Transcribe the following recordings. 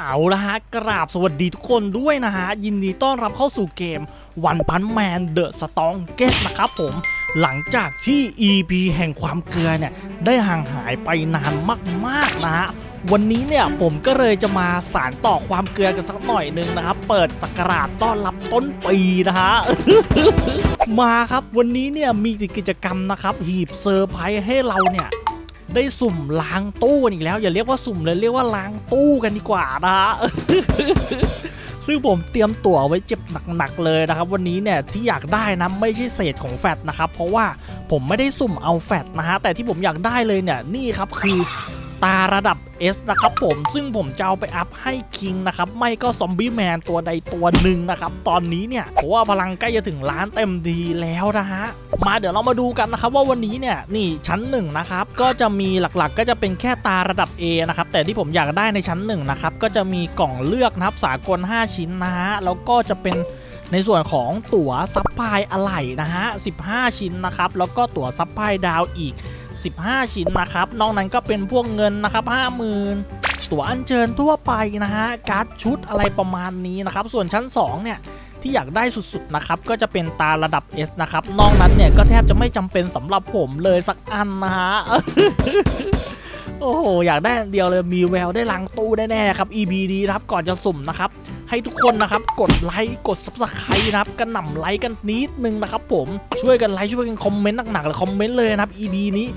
เอาละฮะ กราบสวัสดีทุกคนด้วยนะฮะ ยินดีต้อนรับเข้าสู่เกมวันพันแมนเดอะสตองเกตนะครับผม หลังจากที่ EP แห่งความเกลือเนี่ย ได้ห่างหายไปนานมากๆนะฮะ วันนี้เนี่ยผมก็เลยจะมาสารต่อความเกลือกันสักหน่อยหนึงนะครับ เปิดสักราชต้อนรับต้นปีนะฮะ มาครับวันนี้เนี่ยมีกิจกรรมนะครับ หีบเซอร์ไพรส์ให้เราเนี่ย ได้สุ่มล้างตู้กันอีกแล้ว อย่าเรียกว่าสุ่มเลยเรียกว่าล้างตู้กันดีกว่านะฮะซึ่งผมเตรียมตั๋วไว้เจ็บหนักๆเลยนะครับ วันนี้เนี่ยที่อยากได้นะไม่ใช่เศษของแฟตนะครับ เพราะว่าผมไม่ได้สุ่มเอาแฟตนะฮะแต่ที่ผมอยากได้เลยเนี่ยนี่ครับคือ ตาระดับ S นะครับผมซึ่งผมจะเอาไปอัพให้คิงนะครับไม่ก็ซอมบี้แมนตัวใดตัวหนึ่งนะครับตอนนี้เนี่ยเพราะว่าพลังใกล้จะถึงล้านเต็มทีแล้วนะฮะมาเดี๋ยวเรามาดูกันนะครับว่าวันนี้เนี่ยนี่ชั้นหนึ่งนะครับก็จะมีหลักๆ ก็จะเป็นแค่ตาระดับ A นะครับแต่ที่ผมอยากได้ในชั้นหนึ่งนะครับก็จะมีกล่องเลือกนะครับสากล 5 ชิ้นนะฮะแล้วก็จะเป็นในส่วนของตั๋วซับพลายอะไหล่นะฮะ15 ชิ้นนะครับแล้วก็ตั๋วซับพลายดาวอีก 15 ชิ้นนะครับ นอกนั้นก็เป็นพวกเงินนะครับ 50,000 ตั๋วอัญเชิญทั่วไปนะฮะ การ์ดชุดอะไรประมาณนี้นะครับ ส่วนชั้น 2 เนี่ยที่อยากได้สุดๆนะครับก็จะเป็นตาระดับ S นะครับ นอกนั้นเนี่ยก็แทบจะไม่จำเป็นสำหรับผมเลยสักอันนะฮะ โอ้โห อยากได้เดียวเลยมีแววได้ล้างตู้แน่ๆครับ EP นี้นะครับก่อนจะสุ่มนะครับ ให้ทุกคนนะครับกดไลค์กด subscribe นะครับกระหน่ำไลค์กันนิดนึงนะครับผมช่วยกันไลค์ช่วยกันคอมเมนต์หนักๆเลยคอมเมนต์เลยนะครับ EP นี้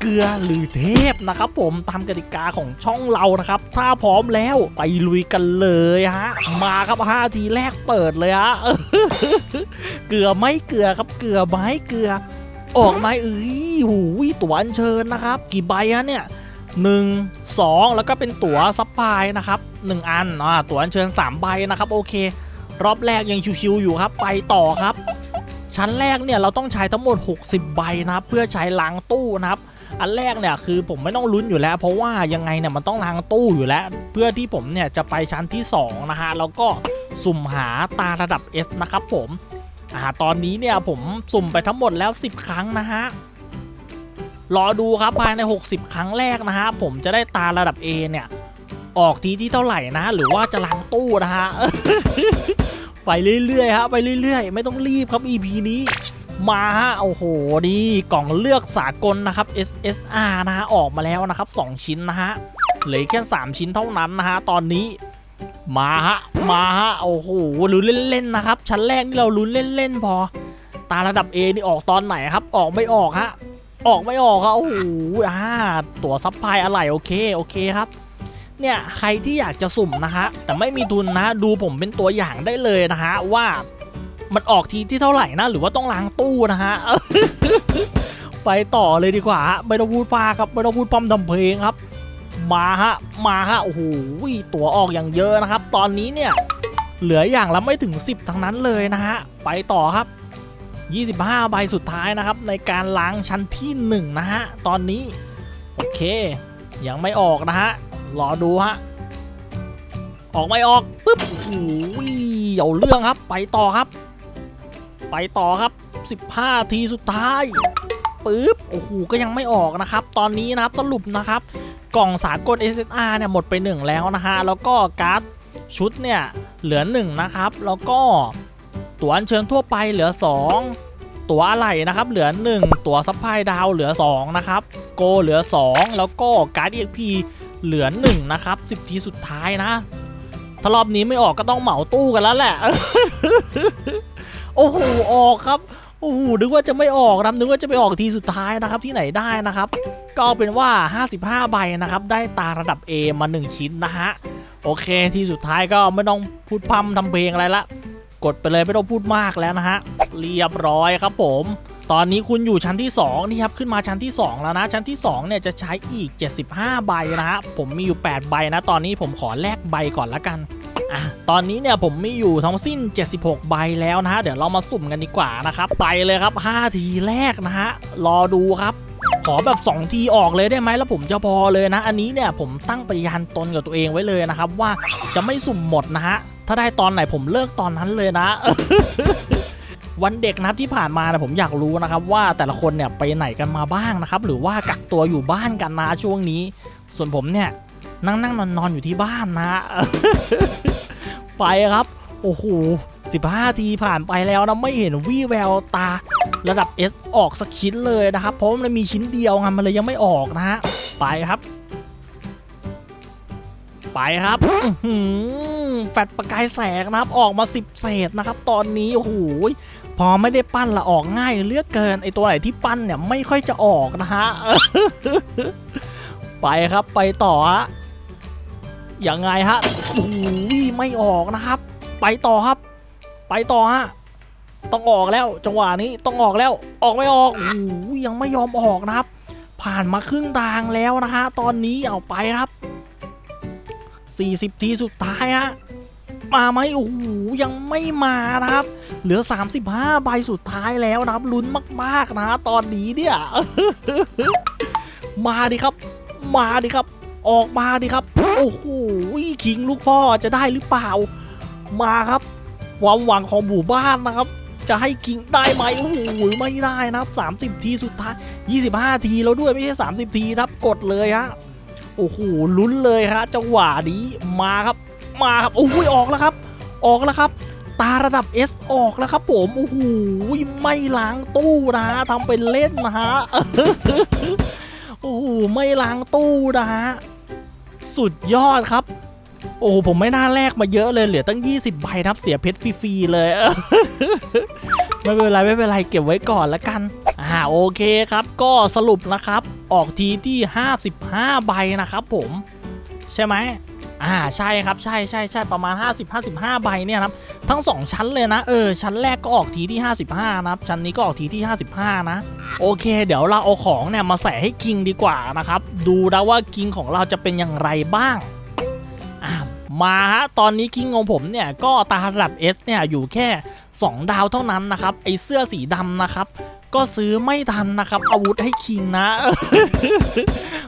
เกลือหรือเทพนะครับผมตามกติกาของช่องเรานะครับ ถ้าพร้อมแล้วไปลุยกันเลยฮะ มาครับ5ทีแรกเปิดเลยฮะเกลือไม่เกลือครับเกลือไม้เกลือออกไม้เอ้ยหูยตั๋วอัญเชิญนะครับ กี่ใบฮะเนี่ย 1 2 แล้วก็เป็นตั๋วซับพลายนะครับ 1 อันอ่าตั๋วอัญเชิญ3ใบนะครับโอเค รอบแรกยังชิวๆอยู่ครับ ไปต่อครับ ชั้นแรกเนี่ยเราต้องใช้ทั้งหมด 60 ใบนะครับเพื่อใช้ล้างตู้นะครับ อันแรกเนี่ยคือผมไม่ต้องลุ้นอยู่แล้ว เพราะว่ายังไงเนี่ยมันต้องล้างตู้อยู่แล้ว เพื่อที่ผมเนี่ยจะไปชั้นที่2นะฮะแล้วก็สุ่มหาตาระดับ S นะครับผมอ่าตอนนี้เนี่ยผมสุ่มไปทั้งหมดแล้ว 10 ครั้งนะฮะ รอดูครับภายใน 60 ครั้งแรกนะฮะผมจะได้ตาระดับ A เนี่ยออกทีที่เท่าไหร่นะ หรือว่าจะล้างตู้นะฮะไปเรื่อยๆฮะไปเรื่อยๆ ไม่ต้องรีบครับ EP นี้มาฮะโอ้โหดีกล่องเลือกสากลนะครับ SSR นะฮะออกมาแล้วนะครับ 2 ชิ้นนะฮะเหลือแค่ 3 ชิ้นเท่านั้นนะฮะตอนนี้มาฮะมาฮะโอ้โหลุ้นเล่นๆนะครับ ชั้นแรกนี่เราลุ้นเล่นๆพอ ตาระดับ A นี่ออกตอนไหนครับ ออกไม่ออกฮะ ออกไม่ออกครับโอ้โหอ่าตั๋วซับพลายอะไรโอเคโอเคครับเนี่ยใครที่อยากจะสุ่มนะฮะแต่ไม่มีทุนนะดูผมเป็นตัวอย่างได้เลยนะฮะว่ามันออกทีที่เท่าไหร่นะหรือว่าต้องล้างตู้นะฮะไปต่อเลยดีกว่าไม่ต้องพูดปาครับไม่ต้องพูดปั๊มทำเพลงครับ มาฮะมาฮะโอ้โหตั๋วออกอย่างเยอะนะครับ ตอนนี้เนี่ยเหลืออย่างละไม่ถึง 10 ทั้งนั้นเลยนะฮะไปต่อครับ 25 ใบสุดท้ายนะครับ ในการล้างชั้นที่ 1 นะฮะ ตอนนี้ โอเค ยังไม่ออกนะฮะ รอดูฮะ ออกไม่ออกปึ๊บโอ้โหเอาเรื่องครับ ไปต่อครับ ไปต่อครับ 15 ทีสุดท้ายปึ๊บโอ้โหก็ยังไม่ออกนะครับ ตอนนี้นะครับสรุปนะครับ กล่องสากล SSR เนี่ยหมดไป 1 แล้วนะฮะแล้วก็การ์ดชุดเนี่ยเหลือ 1 นะครับ แล้วก็ ตั๋วอัญเชิญทั่วไปเหลือ 2 ตั๋วอะไหล่นะครับ เหลือ 1 ตั๋วซัพพลายดาวเหลือ 2 นะครับ โกเหลือ 2 แล้วก็การ์ด EXP เหลือ 1 นะครับ 10 ทีสุดท้ายนะ ถ้ารอบนี้ไม่ออกก็ต้องเหมาตู้กันแล้วแหละ โอ้โห ออกครับโอ้โหนึกว่าจะไม่ออกนะนึกว่าจะไปออกทีสุดท้ายนะครับที่ไหนได้นะครับ ก็เอาเป็นว่า 55 ใบนะครับ ได้ตาระดับ A มา 1 ชิ้นนะฮะ โอเค ทีสุดท้ายก็ไม่ต้องพูดพร่ำทำเพลงอะไรละ กดไปเลยไม่ต้องพูดมากแล้วนะฮะ เรียบร้อยครับผม ตอนนี้คุณอยู่ชั้นที่ 2 นี่ครับ ขึ้นมาชั้นที่ 2 แล้วนะ ชั้นที่ 2 เนี่ยจะใช้อีก 75 ใบนะฮะ ผมมีอยู่ 8 ใบนะ ตอนนี้ผมขอแลกใบก่อนละกันอะตอนนี้เนี่ยผมมีอยู่ทั้งสิ้น 76 ใบแล้วนะฮะ เดี๋ยวเรามาสุ่มกันดีกว่านะครับ ไปเลยครับ 5 ทีแรกนะฮะ รอดูครับขอแบบ 2 ทีออกเลยได้ไหมแล้วผมจะพอเลยนะ อันนี้เนี่ยผมตั้งปฏิญาณตนกับตัวเองไว้เลยนะครับ ว่าจะไม่สุ่มหมดนะฮะ ถ้าได้ตอนไหนผมเลิกตอนนั้นเลยนะ วันเด็กนะครับที่ผ่านมานะผมอยากรู้นะครับ ว่าแต่ละคนเนี่ยไปไหนกันมาบ้างนะครับ หรือว่ากักตัวอยู่บ้านกันนะช่วงนี้ ส่วนผมเนี่ยนั่งนั่งนอนนอนอยู่ที่บ้านนะ ไปครับ โอ้โห15ทีผ่านไปแล้วนะไม่เห็นวี่แววตา ระดับ S ออกสักชิ้นเลยนะครับ เพราะมันมีชิ้นเดียวไงมันเลยยังไม่ออกนะฮะไปครับ ไปครับแฟดประกายแสงนะครับ ออกมา 10 เศษนะครับ ตอนนี้โอ้โหพอไม่ได้ปั้นละออกง่ายเลือกเกินไอตัวไหนที่ปั้นเนี่ยไม่ค่อยจะออกนะฮะไปครับไปต่อฮะยังไงฮะโอ้โหไม่ออกนะครับ ไปต่อครับ ไปต่อฮะต้องออกแล้วจังหวะนี้ต้องออกแล้วออกไม่ออกโอ้โหยังไม่ยอมออกนะครับ ผ่านมาครึ่งทางแล้วนะฮะตอนนี้เอาไปครับ 40 ทีสุดท้ายฮะมาไหมโอ้โหยังไม่มานะครับ เหลือ 35 ใบสุดท้ายแล้วนะครับลุ้นมากๆนะตอนนี้เนี่ยมาดิครับ มาดิครับ ออกมาดิครับ โอ้โหคิงลูกพ่อจะได้หรือเปล่า มาครับ ความหวังของหมู่บ้านนะครับ จะให้คิงได้ไหมโอ้โหไม่ได้นะครับ 30 ทีสุดท้าย 25 ทีแล้วด้วยไม่ใช่ 30 ทีครับกดเลยฮะ โอ้โหลุ้นเลยฮะจังหวะนี้มาครับ มาครับโอ้โหออกแล้วครับ ออกแล้วครับ ตาระดับ S ออกแล้วครับ ผมโอ้โหไม่ล้างตู้นะทำเป็นเล่นนะฮะโอ้โหไม่ล้างตู้นะฮะสุดยอดครับ โอ้ผมไม่น่าแลกมาเยอะเลยเหลือตั้ง 20 ใบนะครับเสียเพชรฟรีๆเลย ไม่เป็นไรไม่เป็นไรเก็บไว้ก่อนละกัน อ่าโอเคครับก็สรุปนะครับออกทีที่ 55 ใบนะครับผมใช่ไหมอ่าใช่ครับใช่ใช่ใช่ประมาณ 50 55 ใบเนี่ยครับทั้ง 2 ชั้นเลยนะเออชั้นแรกก็ออกทีที่ 55 นะครับ ชั้นนี้ก็ออกทีที่ 55 นะ โอเค เดี๋ยวเราเอาของเนี่ยมาใส่ให้คิงดีกว่านะครับ ดูแล้วว่าคิงของเราจะเป็นอย่างไรบ้างอะมาฮะตอนนี้คิงของผมเนี่ยก็ตาระดับ S เนี่ยอยู่แค่ 2 ดาวเท่านั้นนะครับไอเสื้อสีดำนะครับ ก็ซื้อไม่ทันนะครับ อาวุธให้คิงนะ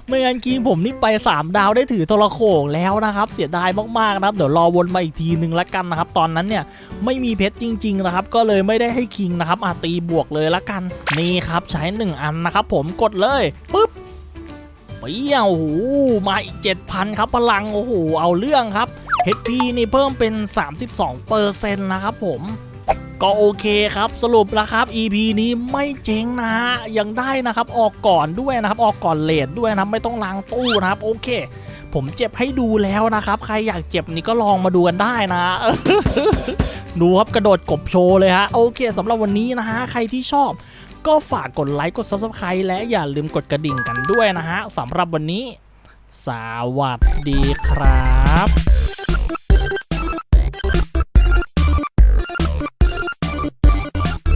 ไม่งั้นคิงผมนี่ไป 3 ดาวได้ถือโทรโขงแล้วนะครับ เสียดายมากๆนะครับ เดี๋ยวรอวนมาอีกทีนึงละกันนะครับ ตอนนั้นเนี่ยไม่มีเพชรจริง ๆ นะครับ ก็เลยไม่ได้ให้คิงนะครับอาตีบวกเลยละกันนี่ครับใช้ 1 อันนะครับ ผมกดเลยปึ๊บเปี้ยวโอ้โหมาอีก 7,000 ครับพลังโอ้โหเอาเรื่องครับ HP นี่เพิ่มเป็น 32เปอร์เซ็นต์นะครับผม ก็โอเคครับสรุปแล้วครับ EP นี้ไม่เจ๊งนะฮะยังได้นะครับออกก่อนด้วยนะครับออกก่อนเลทด้วยนะไม่ต้องล้างตู้นะครับโอเค ผมเจ็บให้ดูแล้วนะครับ ใครอยากเจ็บนี่ก็ลองมาดูกันได้นะดูครับกระโดดกบโชว์เลยฮะโอเคสำหรับวันนี้นะฮะใครที่ชอบ ก็ฝากกดไลค์กด Subscribe และอย่าลืมกดกระดิ่งกันด้วยนะฮะสำหรับวันนี้ สวัสดีครับ